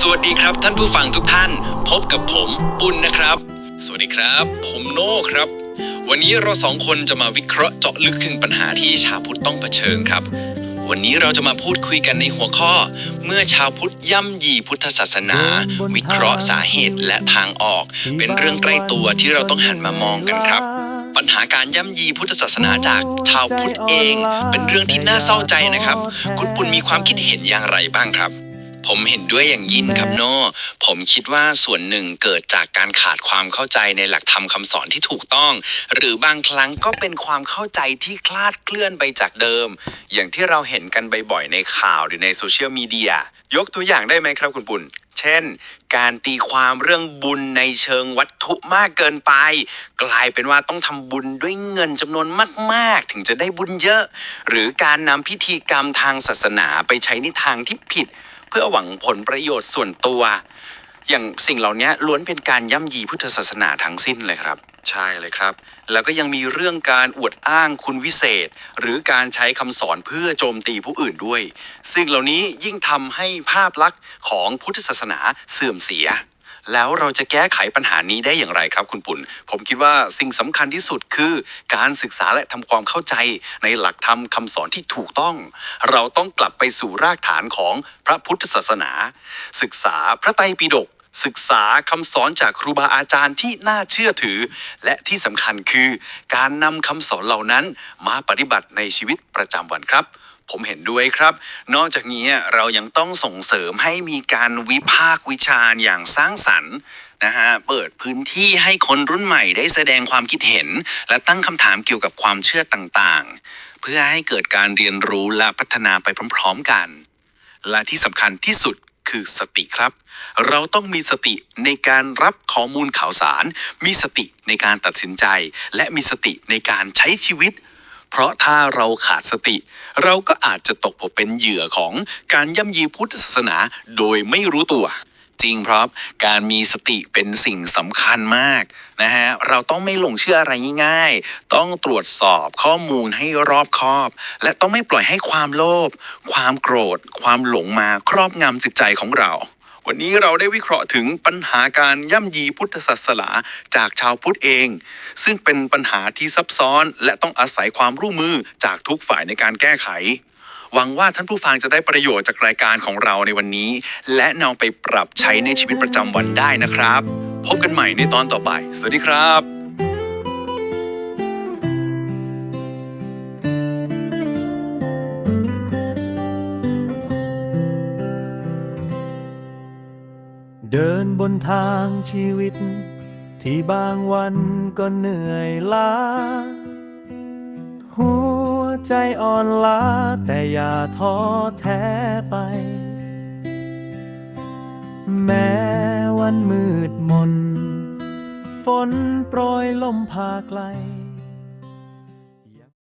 สวัสดีครับท่านผู้ฟังทุกท่าน พบกับผมปุณนะครับ สวัสดีครับ ผมโน่ครับ วันนี้เราสองคนจะมาวิเคราะห์เจาะลึกถึงปัญหาที่ชาวพุทธต้องเผชิญครับ วันนี้เราจะมาพูดคุยกันในหัวข้อ เมื่อชาวพุทธย่ำยีพุทธศาสนา วิเคราะห์สาเหตุและทางออก เป็นเรื่องใกล้ตัวที่เราต้องหันมามองกันครับ ปัญหาการย่ำยีพุทธศาสนาจากชาวพุทธเอง เป็นเรื่องที่น่าเศร้าใจนะครับ คุณปุณมีความคิดเห็นอย่างไรบ้างครับ ผมเห็นด้วยอย่างยิ่งครับโน่ผมคิดว่าส่วนหนึ่งเกิดจากการขาดความเข้าใจในหลักธรรมคำสอนที่ถูกต้อง หรือบางครั้งก็เป็นความเข้าใจที่คลาดเคลื่อนไปจากเดิม อย่างที่เราเห็นกันบ่อยๆในข่าวหรือในโซเชียลมีเดียยกตัวอย่างได้ไหมครับคุณปุณเช่น การตีความเรื่องบุญในเชิงวัตถุมากเกินไป กลายเป็นว่าต้องทำบุญด้วยเงินจำนวนมากๆ ถึงจะได้บุญเยอะ หรือการนำพิธีกรรมทางศาสนาไปใช้ในทางที่ผิดเพื่อหวังผลประโยชน์ส่วนตัว อย่างสิ่งเหล่านี้ล้วนเป็นการย่ำยีพุทธศาสนาทั้งสิ้นเลยครับใช่เลยครับ แล้วก็ยังมีเรื่องการอวดอ้างคุณวิเศษ หรือการใช้คำสอนเพื่อโจมตีผู้อื่นด้วย ซึ่งเหล่านี้ยิ่งทำให้ภาพลักษณ์ของพุทธศาสนาเสื่อมเสีย แล้วเราจะแก้ไขปัญหานี้ได้อย่างไรครับ คุณปุ่น ผมคิดว่าสิ่งสำคัญที่สุดคือ การศึกษาและทำความเข้าใจในหลักธรรมคำสอนที่ถูกต้อง เราต้องกลับไปสู่รากฐานของพระพุทธศาสนา ศึกษาพระไตรปิฎกศึกษาคำสอนจากครูบาอาจารย์ที่น่าเชื่อถือ และที่สำคัญคือ การนำคำสอนเหล่านั้นมาปฏิบัติในชีวิตประจำวันครับ ผมเห็นด้วยครับ นอกจากนี้เรายังต้องส่งเสริมให้มีการวิพากษ์วิจารณ์อย่างสร้างสรรค์นะฮะเปิดพื้นที่ให้คนรุ่นใหม่ได้แสดงความคิดเห็น และตั้งคำถามเกี่ยวกับความเชื่อต่างๆ เพื่อให้เกิดการเรียนรู้และพัฒนาไปพร้อมๆกัน และที่สำคัญที่สุดคือสติครับ เราต้องมีสติในการรับข้อมูลข่าวสาร มีสติในการตัดสินใจ และมีสติในการใช้ชีวิต เพราะถ้าเราขาดสติ เราก็อาจจะตกเป็นเหยื่อของการย่ำยีพุทธศาสนาโดยไม่รู้ตัวจริงครับการมีสติเป็นสิ่งสำคัญมากนะฮะเราต้องไม่หลงเชื่ออะไรง่ายๆ ต้องตรวจสอบข้อมูลให้รอบคอบ และต้องไม่ปล่อยให้ความโลภความโกรธ ความหลงมาครอบงำจิตใจของเรา วันนี้เราได้วิเคราะห์ถึงปัญหาการย่ำยีพุทธศาสนาจากชาวพุทธเอง ซึ่งเป็นปัญหาที่ซับซ้อน และต้องอาศัยความร่วมมือจากทุกฝ่ายในการแก้ไข หวังว่าท่านผู้ฟังจะได้ประโยชน์จากรายการของเราในวันนี้ และนำไปปรับใช้ในชีวิตประจำวันได้นะครับ พบกันใหม่ในตอนต่อไป สวัสดีครับ เดินบนทางชีวิต ที่บางวันก็เหนื่อยล้า หัวใจอ่อนล้าแต่อย่าท้อแท้ไป แม้วันมืดมน ฝนโปรยลมพาไกล